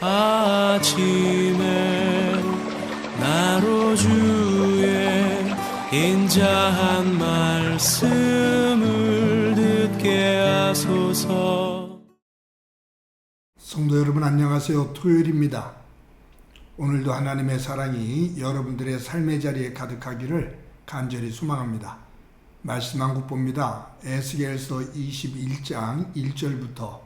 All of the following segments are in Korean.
아침에 나로 주의 인자한 말씀을 듣게 하소서 성도 여러분 안녕하세요. 토요일입니다. 오늘도 하나님의 사랑이 여러분들의 삶의 자리에 가득하기를 간절히 소망합니다. 말씀 한국 봅니다. 에스겔서 21장 1절부터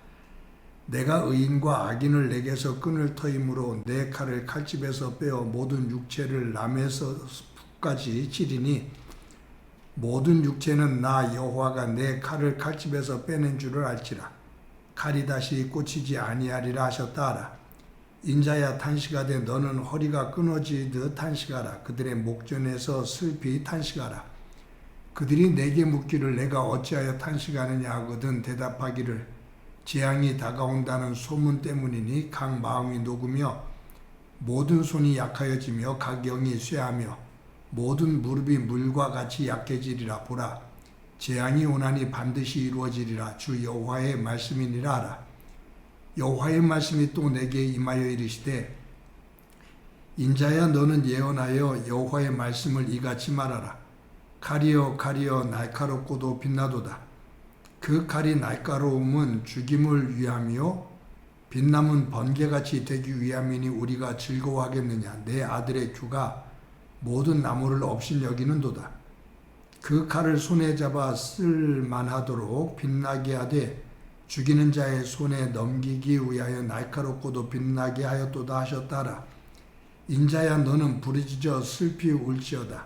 내가 의인과 악인을 내게서 끊을 터이므로 내 칼을 칼집에서 빼어 모든 육체를 남에서 북까지 치리니 모든 육체는 나 여호와가 내 칼을 칼집에서 빼낸 줄을 알지라 칼이 다시 꽂히지 아니하리라 하셨다 하라 인자야 탄식하되 너는 허리가 끊어지듯 탄식하라. 그들의 목전에서 슬피 탄식하라. 그들이 내게 묻기를 내가 어찌하여 탄식하느냐 하거든 대답하기를 재앙이 다가온다는 소문 때문이니 각 마음이 녹으며 모든 손이 약하여지며 각 영이 쇠하며 모든 무릎이 물과 같이 약해지리라 보라. 재앙이 오나니 반드시 이루어지리라. 주 여호와의 말씀이니라 하라. 여호와의 말씀이 또 내게 임하여 이르시되 인자야 너는 예언하여 여호와의 말씀을 이같이 말하라. 칼이여 칼이여 날카롭고도 빛나도다 그 칼이 날카로움은 죽임을 위함이요 빛남은 번개같이 되기 위함이니 우리가 즐거워하겠느냐 내 아들의 규가 모든 나무를 없인 여기는도다 그 칼을 손에 잡아 쓸만하도록 빛나게 하되 죽이는 자의 손에 넘기기 위하여 날카롭고도 빛나게 하였도다 하셨다라. 인자야 너는 부르짖어 슬피 울지어다.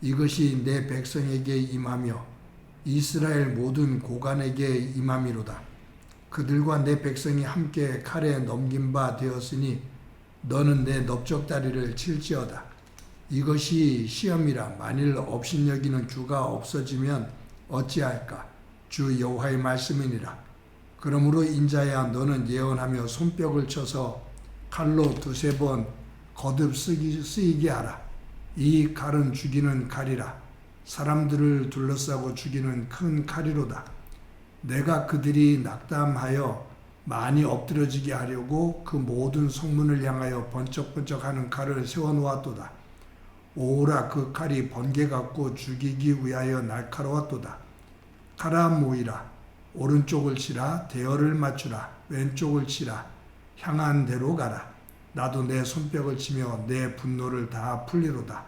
이것이 내 백성에게 임하며 이스라엘 모든 고관에게 임함이로다. 그들과 내 백성이 함께 칼에 넘긴 바 되었으니 너는 내 넓적다리를 칠지어다. 이것이 시험이라 만일 업신여기는 주가 없어지면 어찌할까? 주 여호와의 말씀이니라. 그러므로 인자야 너는 예언하며 손뼉을 쳐서 칼로 두세 번 거듭 쓰이게 하라. 이 칼은 죽이는 칼이라. 사람들을 둘러싸고 죽이는 큰 칼이로다. 내가 그들이 낙담하여 많이 엎드러지게 하려고 그 모든 성문을 향하여 번쩍번쩍하는 칼을 세워놓았도다. 오라 그 칼이 번개 같고 죽이기 위하여 날카로웠도다. 칼아 모이라. 오른쪽을 치라 대열을 맞추라 왼쪽을 치라 향한 대로 가라 나도 내 손뼉을 치며 내 분노를 다 풀리로다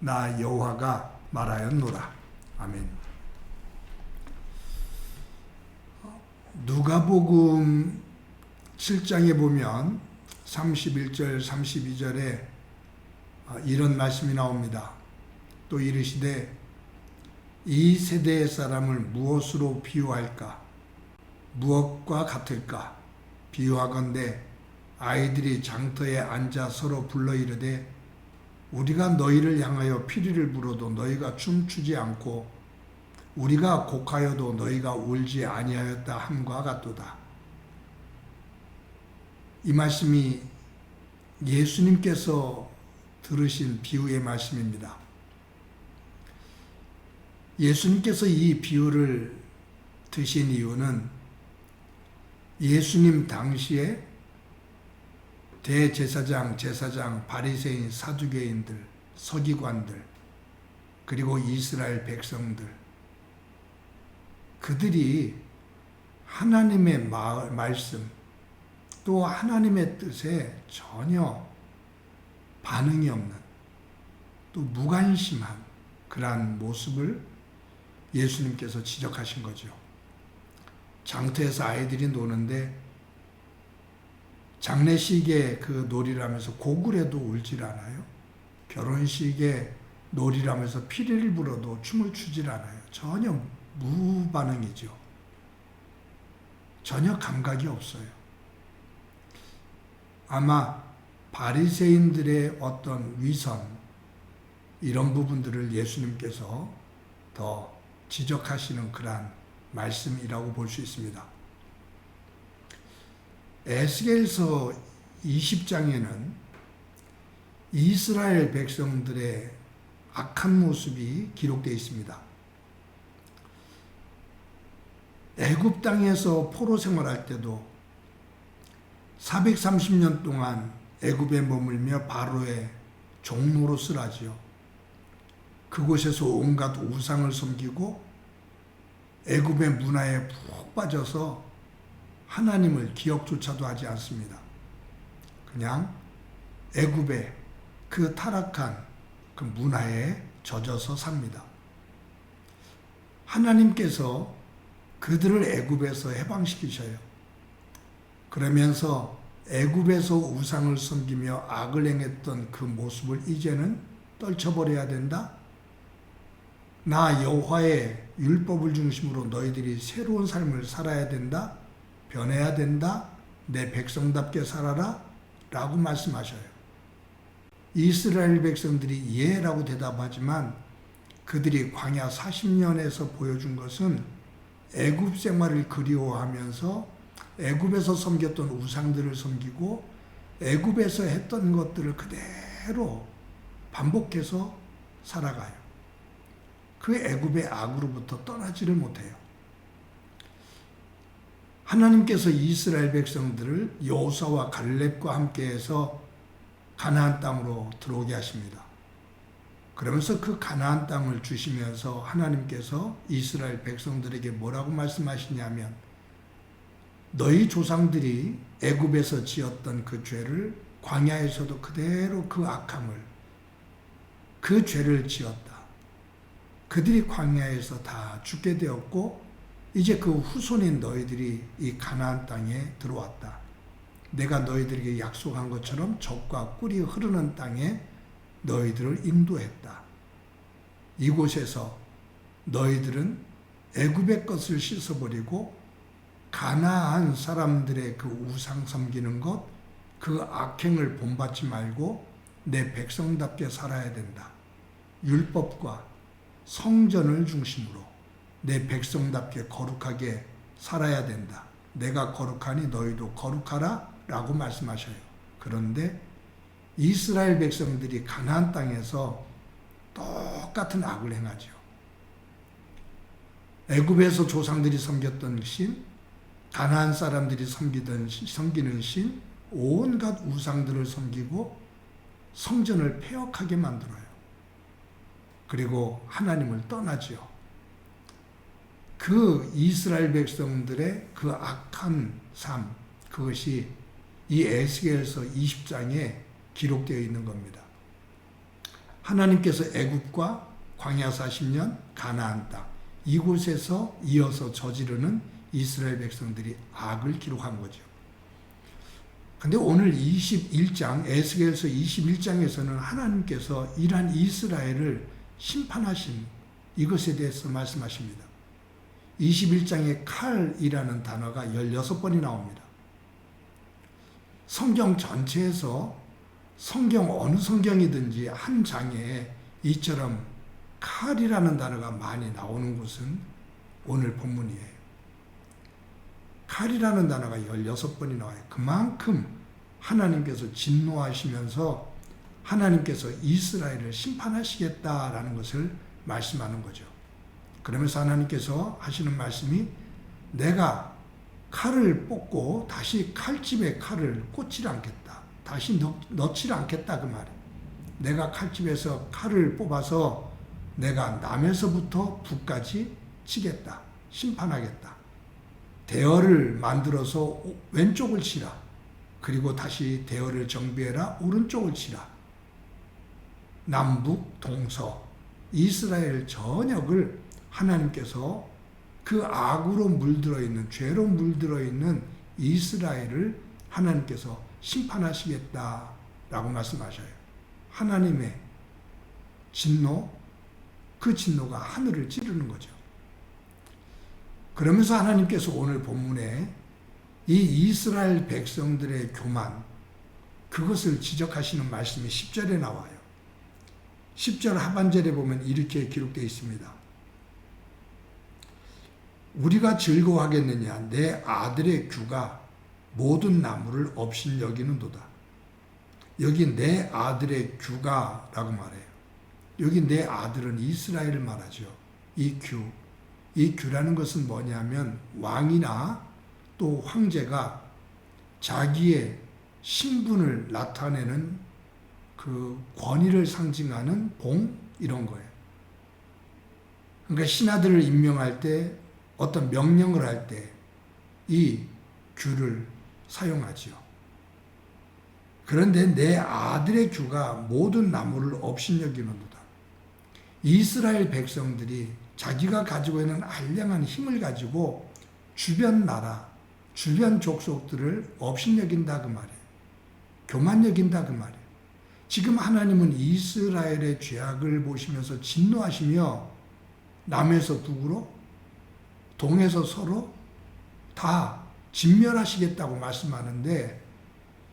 나 여호와가 말하였노라. 아멘. 누가복음 7장에 보면 31절 32절에 이런 말씀이 나옵니다. 또 이르시되 이 세대의 사람을 무엇으로 비유할까? 무엇과 같을까? 비유하건대 아이들이 장터에 앉아 서로 불러 이르되 우리가 너희를 향하여 피리를 불어도 너희가 춤추지 않고 우리가 곡하여도 너희가 울지 아니하였다 함과 같도다. 이 말씀이 예수님께서 들으신 비유의 말씀입니다. 예수님께서 이 비유를 드신 이유는 예수님 당시에 대제사장, 제사장, 바리새인, 사두개인들, 서기관들, 그리고 이스라엘 백성들, 그들이 하나님의 말씀, 또 하나님의 뜻에 전혀 반응이 없는, 또 무관심한 그러한 모습을 예수님께서 지적하신 거죠. 장터에서 아이들이 노는데 장례식에 그 놀이를 하면서 고글에도 울질 않아요. 결혼식에 놀이를 하면서 피리를 불어도 춤을 추질 않아요. 전혀 무반응이죠. 전혀 감각이 없어요. 아마 바리새인들의 어떤 위선, 이런 부분들을 예수님께서 더 지적하시는 그러한 말씀이라고 볼 수 있습니다. 에스겔서 20장에는 이스라엘 백성들의 악한 모습이 기록되어 있습니다. 애굽 땅에서 포로 생활할 때도 430년 동안 애굽에 머물며 바로의 종로로 쓰라지요. 그곳에서 온갖 우상을 섬기고 애굽의 문화에 푹 빠져서 하나님을 기억조차도 하지 않습니다. 그냥 애굽의 그 타락한 그 문화에 젖어서 삽니다. 하나님께서 그들을 애굽에서 해방시키셔요. 그러면서 애굽에서 우상을 섬기며 악을 행했던 그 모습을 이제는 떨쳐버려야 된다. 나 여호와의 율법을 중심으로 너희들이 새로운 삶을 살아야 된다. 변해야 된다. 내 백성답게 살아라. 라고 말씀하셔요. 이스라엘 백성들이 예 라고 대답하지만 그들이 광야 40년에서 보여준 것은 애굽 생활을 그리워하면서 애굽에서 섬겼던 우상들을 섬기고 애굽에서 했던 것들을 그대로 반복해서 살아가요. 그 애굽의 악으로부터 떠나지를 못해요. 하나님께서 이스라엘 백성들을 여호사와 갈렙과 함께해서 가나안 땅으로 들어오게 하십니다. 그러면서 그 가나안 땅을 주시면서 하나님께서 이스라엘 백성들에게 뭐라고 말씀하시냐면 너희 조상들이 애굽에서 지었던 그 죄를 광야에서도 그대로 그 악함을 그 죄를 지었다. 그들이 광야에서 다 죽게 되었고 이제 그 후손인 너희들이 이 가나안 땅에 들어왔다. 내가 너희들에게 약속한 것처럼 적과 꿀이 흐르는 땅에 너희들을 인도했다. 이곳에서 너희들은 애굽의 것을 씻어버리고 가나안 사람들의 그 우상 섬기는 것, 그 악행을 본받지 말고 내 백성답게 살아야 된다. 율법과 성전을 중심으로 내 백성답게 거룩하게 살아야 된다. 내가 거룩하니 너희도 거룩하라 라고 말씀하셔요. 그런데 이스라엘 백성들이 가나안 땅에서 똑같은 악을 행하죠. 애굽에서 조상들이 섬겼던 신, 가나안 사람들이 섬기던 섬기는 신, 온갖 우상들을 섬기고 성전을 폐역하게 만들어요. 그리고 하나님을 떠나지요. 그 이스라엘 백성들의 그 악한 삶, 그것이 이 에스겔서 20장에 기록되어 있는 겁니다. 하나님께서 애굽과 광야 40년 가나안 땅 이곳에서 이어서 저지르는 이스라엘 백성들이 악을 기록한 거죠. 근데 오늘 21장 에스겔서 21장에서는 하나님께서 이러한 이스라엘을 심판하신 이것에 대해서 말씀하십니다. 21장에 칼이라는 단어가 16번이 나옵니다. 성경 전체에서 성경 어느 성경이든지 한 장에 이처럼 칼이라는 단어가 많이 나오는 곳은 오늘 본문이에요. 칼이라는 단어가 16번이 나와요. 그만큼 하나님께서 진노하시면서 하나님께서 이스라엘을 심판하시겠다라는 것을 말씀하는 거죠. 그러면서 하나님께서 하시는 말씀이 내가 칼을 뽑고 다시 칼집에 칼을 꽂지 않겠다. 다시 넣, 넣지 않겠다 그 말이에요. 내가 칼집에서 칼을 뽑아서 내가 남에서부터 북까지 치겠다. 심판하겠다. 대열을 만들어서 왼쪽을 치라. 그리고 다시 대열을 정비해라. 오른쪽을 치라. 남북, 동서, 이스라엘 전역을 하나님께서 그 악으로 물들어 있는 죄로 물들어 있는 이스라엘을 하나님께서 심판하시겠다라고 말씀하셔요. 하나님의 진노 그 진노가 하늘을 찌르는 거죠. 그러면서 하나님께서 오늘 본문에 이 이스라엘 백성들의 교만 그것을 지적하시는 말씀이 10절에 나와요. 10절 하반절에 보면 이렇게 기록되어 있습니다. 우리가 즐거워하겠느냐 내 아들의 규가 모든 나무를 없인 여기는도다. 여기 내 아들의 규가라고 말해요. 여기 내 아들은 이스라엘을 말하죠. 이 규. 이 규라는 것은 뭐냐면 왕이나 또 황제가 자기의 신분을 나타내는 그 권위를 상징하는 봉 이런 거예요. 그러니까 신하들을 임명할 때 어떤 명령을 할 때 이 규를 사용하지요. 그런데 내 아들의 규가 모든 나무를 업신여기는도다. 이스라엘 백성들이 자기가 가지고 있는 알량한 힘을 가지고 주변 나라, 주변 족속들을 업신여긴다 그 말이에요. 교만여긴다 그 말이에요. 지금 하나님은 이스라엘의 죄악을 보시면서 진노하시며 남에서 북으로 동에서 서로 다 진멸하시겠다고 말씀하는데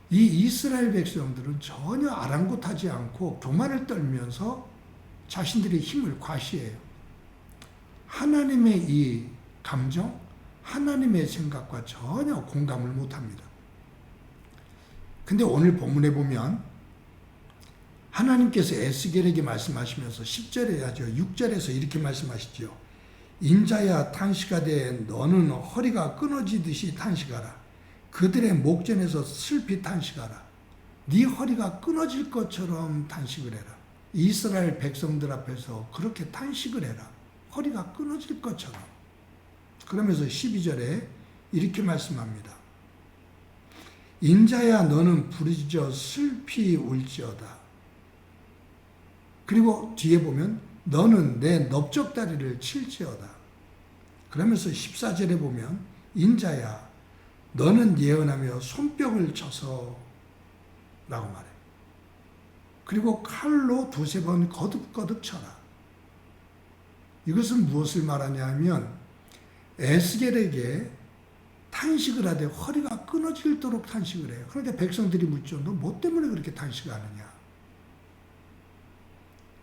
이 이스라엘 백성들은 전혀 아랑곳하지 않고 교만을 떨면서 자신들의 힘을 과시해요. 하나님의 이 감정, 하나님의 생각과 전혀 공감을 못합니다. 근데 오늘 본문에 보면 하나님께서 에스겔에게 말씀하시면서 10절에 하죠. 6절에서 이렇게 말씀하시죠. 인자야 탄식하되 너는 허리가 끊어지듯이 탄식하라. 그들의 목전에서 슬피 탄식하라. 네 허리가 끊어질 것처럼 탄식을 해라. 이스라엘 백성들 앞에서 그렇게 탄식을 해라. 허리가 끊어질 것처럼. 그러면서 12절에 이렇게 말씀합니다. 인자야 너는 부르짖어 슬피 울지어다. 그리고 뒤에 보면 너는 내 넓적다리를 칠지어다. 그러면서 14절에 보면 인자야 너는 예언하며 손뼉을 쳐서 라고 말해. 그리고 칼로 두세 번 거듭거듭 쳐라. 이것은 무엇을 말하냐면 에스겔에게 탄식을 하되 허리가 끊어질도록 탄식을 해요. 그런데 백성들이 묻죠. 너 뭐 때문에 그렇게 탄식하느냐?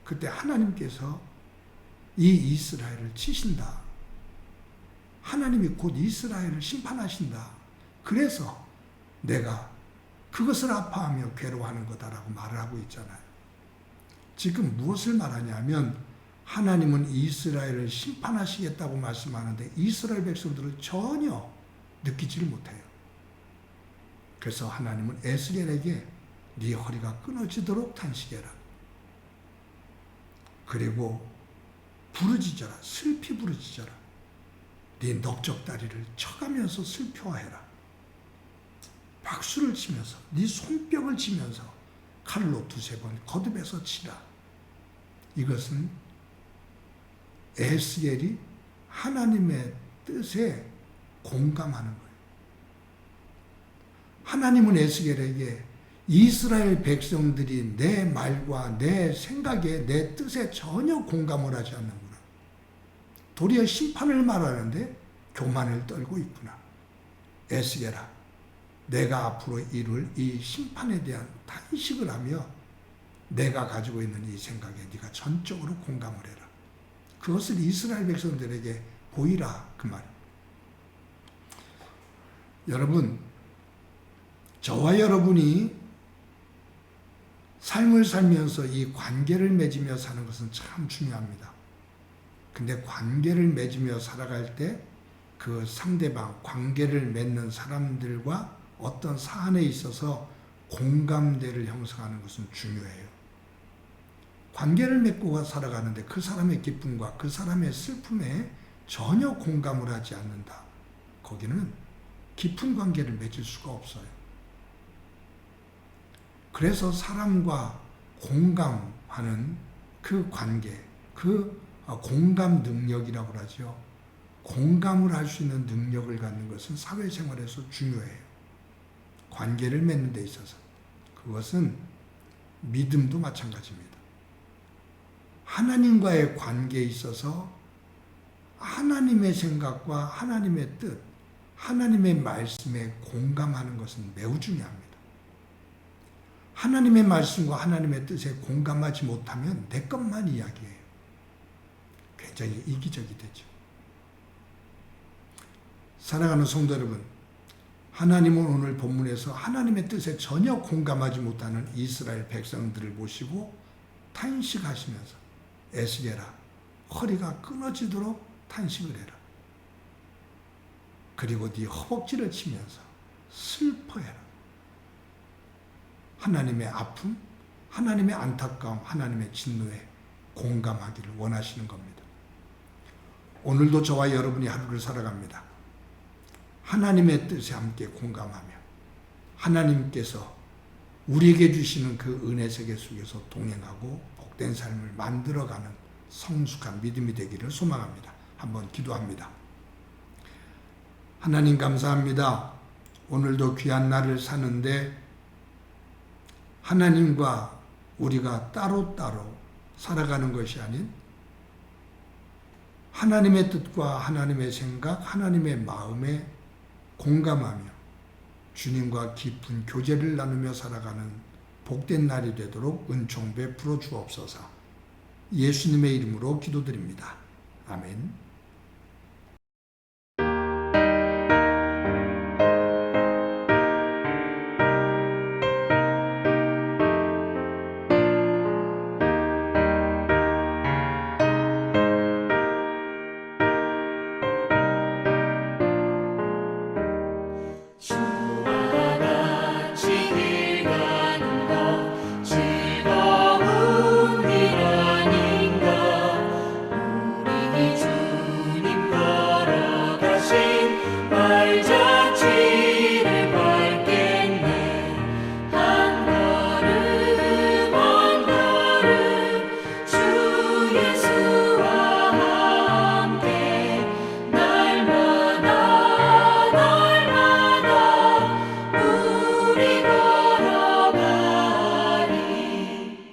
그때 하나님께서 이 이스라엘을 치신다. 하나님이 곧 이스라엘을 심판하신다. 그래서 내가 그것을 아파하며 괴로워하는 거다라고 말을 하고 있잖아요. 지금 무엇을 말하냐면 하나님은 이스라엘을 심판하시겠다고 말씀하는데 이스라엘 백성들은 전혀 느끼지를 못해요. 그래서 하나님은 에스겔에게 네 허리가 끊어지도록 탄식해라. 그리고 부르짖어라. 슬피 부르짖어라. 네 넓적다리를 쳐가면서 슬퍼해라. 박수를 치면서 네 손뼉을 치면서 칼로 두세 번 거듭해서 치라. 이것은 에스겔이 하나님의 뜻에 공감하는 거예요. 하나님은 에스겔에게 이스라엘 백성들이 내 말과 내 생각에 내 뜻에 전혀 공감을 하지 않는구나. 도리어 심판을 말하는데 교만을 떨고 있구나. 에스겔아, 내가 앞으로 이룰 이 심판에 대한 탄식을 하며 내가 가지고 있는 이 생각에 네가 전적으로 공감을 해라. 그것을 이스라엘 백성들에게 보이라 그 말. 여러분, 저와 여러분이 삶을 살면서 이 관계를 맺으며 사는 것은 참 중요합니다. 근데 관계를 맺으며 살아갈 때 그 상대방, 관계를 맺는 사람들과 어떤 사안에 있어서 공감대를 형성하는 것은 중요해요. 관계를 맺고 살아가는데 그 사람의 기쁨과 그 사람의 슬픔에 전혀 공감을 하지 않는다. 거기는 깊은 관계를 맺을 수가 없어요. 그래서 사람과 공감하는 그 관계, 그 공감 능력이라고 하죠. 공감을 할 수 있는 능력을 갖는 것은 사회생활에서 중요해요. 관계를 맺는 데 있어서. 그것은 믿음도 마찬가지입니다. 하나님과의 관계에 있어서 하나님의 생각과 하나님의 뜻, 하나님의 말씀에 공감하는 것은 매우 중요합니다. 하나님의 말씀과 하나님의 뜻에 공감하지 못하면 내 것만 이야기해요. 굉장히 이기적이 되죠. 사랑하는 성도 여러분, 하나님은 오늘 본문에서 하나님의 뜻에 전혀 공감하지 못하는 이스라엘 백성들을 모시고 탄식하시면서 애쓰게라 허리가 끊어지도록 탄식을 해라. 그리고 네 허벅지를 치면서 슬퍼해라. 하나님의 아픔, 하나님의 안타까움, 하나님의 진노에 공감하기를 원하시는 겁니다. 오늘도 저와 여러분이 하루를 살아갑니다. 하나님의 뜻에 함께 공감하며 하나님께서 우리에게 주시는 그 은혜 세계 속에서 동행하고 복된 삶을 만들어가는 성숙한 믿음이 되기를 소망합니다. 한번 기도합니다. 하나님 감사합니다. 오늘도 귀한 날을 사는데 하나님과 우리가 따로따로 살아가는 것이 아닌 하나님의 뜻과 하나님의 생각, 하나님의 마음에 공감하며 주님과 깊은 교제를 나누며 살아가는 복된 날이 되도록 은총 베풀어 주옵소서. 예수님의 이름으로 기도드립니다. 아멘.